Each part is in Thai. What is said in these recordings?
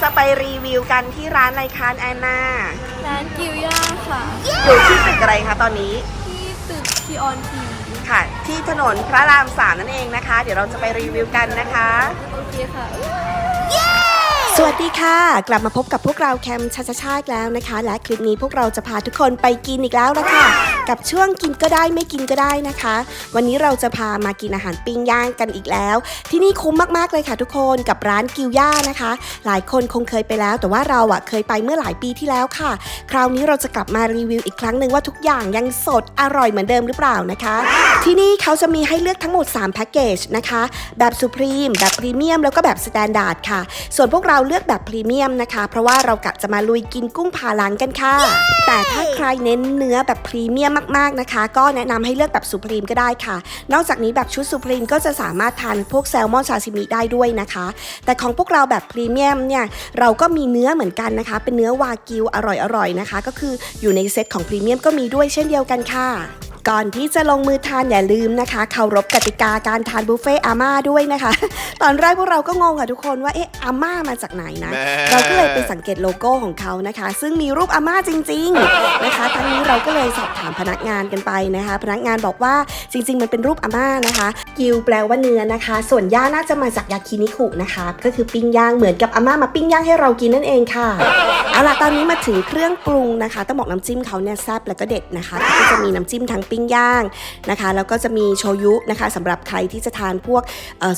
นี้เราจะไปรีวิวกันที่ร้านไรคานแอนนา ร้านกิวย่าค่ะ อยู่ที่ตึกอะไรคะตอนนี้ ที่ตึกพีออนทีค่ะ ที่ถนนพระรามสามนั่นเองนะคะ เดี๋ยวเราจะไปรีวิวกันนะคะ โอเคค่ะส วัสดีค่ะ กลับมาพบกับพวกเราแคมชาชาชาติแล้วนะคะ และคลิปนี้พวกเราจะพาทุกคนไปกินอีกแล้วละค่ะ กับช่วงกินก็ได้ไม่กินก็ได้นะคะ วันนี้เราจะพามากินอาหารปิ้งย่างกันอีกแล้ว ที่นี่คุ้มมากๆเลยค่ะทุกคนกับร้านกิวย่านะคะ หลายคนคงเคยไปแล้ว แต่ว่าเราอะเคยไปเมื่อหลายปีที่แล้วค่ะ คราวนี้เราจะกลับมารีวิวอีกครั้งหนึ่งว่าทุกอย่างยังสดอร่อยเหมือนเดิมหรือเปล่านะคะ ที่นี่เขาจะมีให้เลือกทั้งหมด3แพ็กเกจนะคะแบบสุพรีมแบบพรีเมียมแล้วก็แบบสแตนดาร์ดค่ะ ส่วนพวกเราเลือกแบบพรีเมียมนะคะ เพราะว่าเรากะจะมาลุยกินกุ้งผาหลังกันค่ะ แต่ถ้าใครเน้นเนื้อแบบพรีเมียมมากๆนะคะ ก็แนะนำให้เลือกแบบสุพรีมก็ได้ค่ะ นอกจากนี้แบบชุดสุพรีมก็จะสามารถทานพวกแซลมอนซาซิมิได้ด้วยนะคะ แต่ของพวกเราแบบพรีเมียมเนี่ยเราก็มีเนื้อเหมือนกันนะคะ เป็นเนื้อวากิวอร่อยๆนะคะ ก็คืออยู่ในเซตของพรีเมียมก็มีด้วยเช่นเดียวกันค่ะ ก่อนที่จะลงมือทานอย่าลืมนะคะเคารพกติกาการทานบุฟเฟ่อาม่าด้วยนะคะ ตอนแรกพวกเราก็งงค่ะทุกคนว่าเอ๊ะอาม่ามาจากไหนนะแม่เราก็เลยไปสังเกตโลโก้ของเขานะคะ ซึ่งมีรูปอาม่าจริง ๆนะคะทั้งนี้เราก็เลยสอบถามพนักงานกันไปนะคะ พนักงานบอกว่าจริง ๆ มันเป็นรูปอาม่านะคะ กิวแปลว่าเนื้อนะคะ ส่วนย่าน่าจะมาจากยาคินิคุนะคะ ก็คือปิ้งย่างเหมือนกับอาม่ามาปิ้งย่างให้เรากินนั่นเองค่ะเอาล่ะตอนนี้มาถึงเครื่องปรุงนะคะต้องบอกน้ำจิ้มเขาเนี่ยแซ่บแล้วก็เด็ดนะคะก็จะมีน้ำจิ้มทั้งปิ้งย่างนะคะ แล้วก็จะมีโชยุนะคะสำหรับใครที่จะทานพวก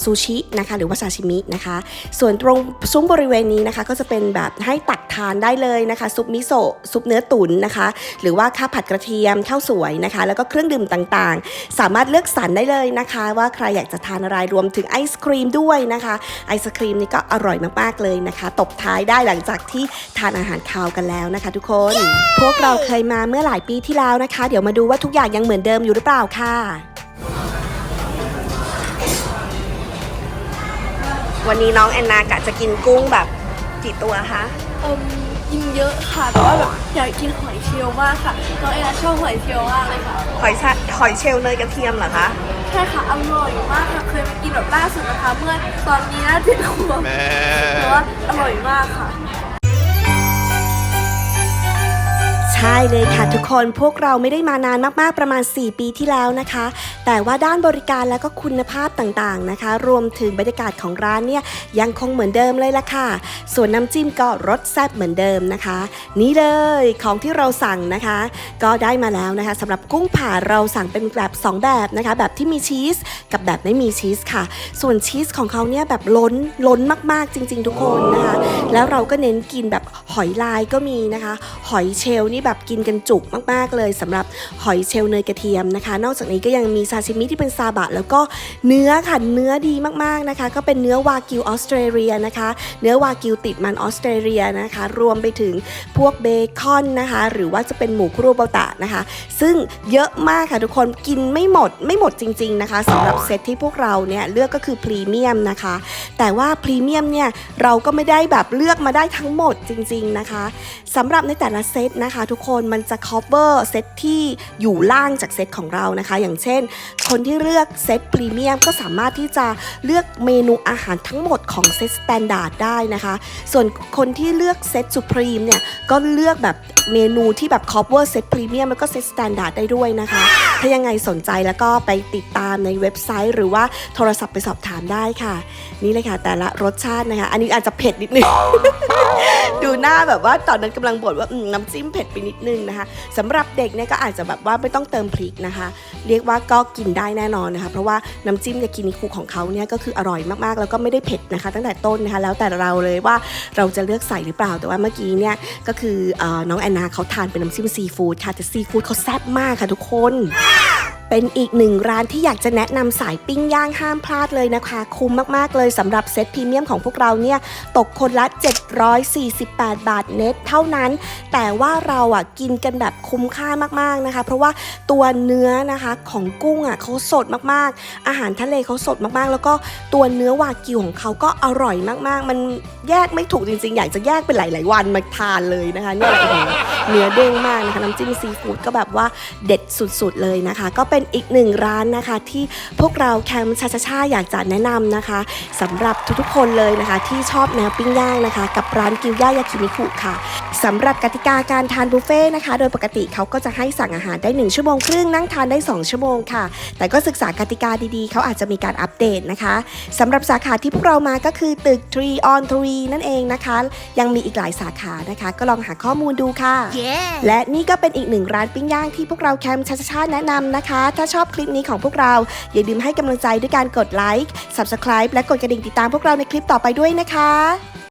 ซูชินะคะหรือว่าซาชิมินะคะ ส่วนตรงซุ้มบริเวณนี้นะคะ ก็จะเป็นแบบให้ตักทานได้เลยนะคะ ซุปมิโซะซุปเนื้อตุ๋นนะคะ หรือว่าข้าวผัดกระเทียมข้าวสวยนะคะ แล้วก็เครื่องดื่มต่างๆ สามารถเลือกสรรได้เลยนะคะ ว่าใครอยากจะทานอะไรรวมถึงไอศครีมด้วยนะคะไอศครีมนี่ก็อร่อยมากๆเลยนะคะ ตบท้ายได้หลังจากที่ทานอาหารคาวกันแล้วนะคะ ทุกคน พวกเราเคยมาเมื่อหลายปีที่แล้วนะคะ เดี๋ยวมาดูว่าทุกอย่างยังเหมือนเดิมอยู่หรือเปล่าค่ะ วันนี้น้องแอนนากะจะกินกุ้งแบบกี่ตัวคะเอิ่มกินเยอะค่ะ แต่ว่าแบบอยากกินหอยเชลล์มากค่ะ น้องเอ็นะชอบหอยเชลล์มากเลยค่ะ หอยชะหอยเชลล์เนยกระเทียมเหรอคะใช่ค่ะอร่อยมากค่ะเคยไปกินแบบล่าสุดนะคะ เมื่อตอนนี้นะที่ขวบแม่แต่ว่าอร่อยมากค่ะ ใช่เลยค่ะทุกคนพวกเราไม่ได้มานานมากๆประมาณ 4 ปีที่แล้วนะคะแต่ว่าด้านบริการและก็คุณภาพต่างๆนะคะ รวมถึงบรรยากาศของร้านเนี่ยยังคงเหมือนเดิมเลยละค่ะ ส่วนน้ำจิ้มก็รสแซ่บเหมือนเดิมนะคะ นี่เลยของที่เราสั่งนะคะ ก็ได้มาแล้วนะคะสำหรับกุ้งผ่าเราสั่งเป็นแบบ 2 แบบนะคะ แบบที่มีชีสกับแบบไม่มีชีสค่ะ ส่วนชีสของเขาเนี่ยแบบล้นล้นมากๆจริง ๆ ทุกคนนะคะ แล้วเราก็เน้นกินแบบหอยลายก็มีนะคะ หอยเชลล์นี่แบบกินกันจุกมากๆเลยสำหรับหอยเชลล์เนยกระเทียมนะคะ นอกจากนี้ก็ยังมีซาชิมิที่เป็นซาบะ แล้วก็เนื้อค่ะเนื้อดีมากๆนะคะ ก็เป็นเนื้อวากิวออสเตรเลียนะคะ เนื้อวากิวติดมันออสเตรเลียนะคะ รวมไปถึงพวกเบคอนนะคะ หรือว่าจะเป็นหมูคุโรบุตะนะคะ ซึ่งเยอะมากค่ะทุกคนกินไม่หมดไม่หมดจริง ๆนะคะสำหรับเซตที่พวกเราเนี่ยเลือกก็คือพรีเมียมนะคะ แต่ว่าพรีเมียมเนี่ยเราก็ไม่ได้แบบเลือกมาได้ทั้งหมดจริง ๆนะคะสำหรับในแต่ละเซตนะคะ ทุกคนมันจะ cover เซตที่อยู่ล่างจากเซตของเรานะคะ อย่างเช่นคนที่เลือกเซตพรีเมียมก็สามารถที่จะเลือกเมนูอาหารทั้งหมดของเซตสแตนดาร์ดได้นะคะ ส่วนคนที่เลือกเซตสุพรีมเนี่ยก็เลือกแบบเมนูที่แบบครอบเวอร์เซตพรีเมียมแล้วก็เซตสแตนดาร์ดได้ด้วยนะคะ ถ้ายังไงสนใจแล้วก็ไปติดตามในเว็บไซต์ หรือว่าโทรศัพท์ไปสอบถามได้ค่ะ นี่เลยค่ะ แต่ละรสชาตินะคะ อันนี้อาจจะเผ็ดนิดนึง ดูหน้าแบบว่าตอนนั้นกำลังบ่นว่าอืมน้ำจิ้มเผ็ดไปนิดนึงนะคะสำหรับเด็กเนี่ยก็อาจจะแบบว่าไม่ต้องเติมพริกนะคะ เรียกว่าก็กินได้แน่นอนนะคะ เพราะว่าน้ำจิ้มยากินิคุของเขาเนี่ยก็คืออร่อยมากๆ แล้วก็ไม่ได้เผ็ดนะคะ ตั้งแต่ต้นนะคะ แล้วแต่เราเลยว่าเราจะเลือกใส่หรือเปล่าแต่ว่าเมื่อกี้เนี่ยก็คือเออน้องแอนนาเขาทานเป็นน้ำจิ้มซีฟู้ดค่ะแต่ซีฟู้ดเขาแซ่บมากค่ะทุกคน เป็นอีกหนึ่งร้านที่อยากจะแนะนำสายปิ้งย่างห้ามพลาดเลยนะคะ คุ้มมากๆเลยสำหรับเซตพรีเมียมของพวกเราเนี่ย ตกคนละ 748 บาทเน็ตเท่านั้น แต่ว่าเราอะกินกันแบบคุ้มค่ามากๆนะคะ เพราะว่าตัวเนื้อนะคะของกุ้งอะเขาสดมากๆ อาหารทะเลเขาสดมากๆ แล้วก็ตัวเนื้อวากิวของเขาก็อร่อยมากๆ มันแยกไม่ถูกจริงๆ อยากจะแยกเป็นหลาย ๆ วันมาทานเลยนะคะเนี่ยเนื้อเด้งมากนะคะน้ำจิ้มซีฟู้ดก็แบบว่าเด็ดสุดๆเลยนะคะ ก็เป็นเป็นอีกหนึ่งร้านนะคะ ที่พวกเราแคมป์ชาชาชาอยากจะแนะนำนะคะสำหรับทุกๆคนเลยนะคะ ที่ชอบแนวปิ้งย่างนะคะ กับร้านกิวย่ายากินิคุค่ะสำหรับกติกาการทานบุฟเฟ่ต์นะคะ โดยปกติเขาก็จะให้สั่งอาหารได้ 1 ชั่วโมงครึ่งนั่งทานได้ 2 ชั่วโมงค่ะ แต่ก็ศึกษากติกาดีๆ เขาอาจจะมีการอัปเดตนะคะสำหรับสาขาที่พวกเรามาก็คือตึก3 on 3นั่นเองนะคะ ยังมีอีกหลายสาขานะคะ ก็ลองหาข้อมูลดูค่ะและนี่ก็เป็นอีกหนึ่งร้านปิ้งย่างที่พวกเราแคมป์ชาชาชาแนะนำนะคะถ้าชอบคลิปนี้ของพวกเรา อย่าลืมให้กำลังใจด้วยการกดไลค์ Subscribe และกดกระดิ่งติดตามพวกเราในคลิปต่อไปด้วยนะคะ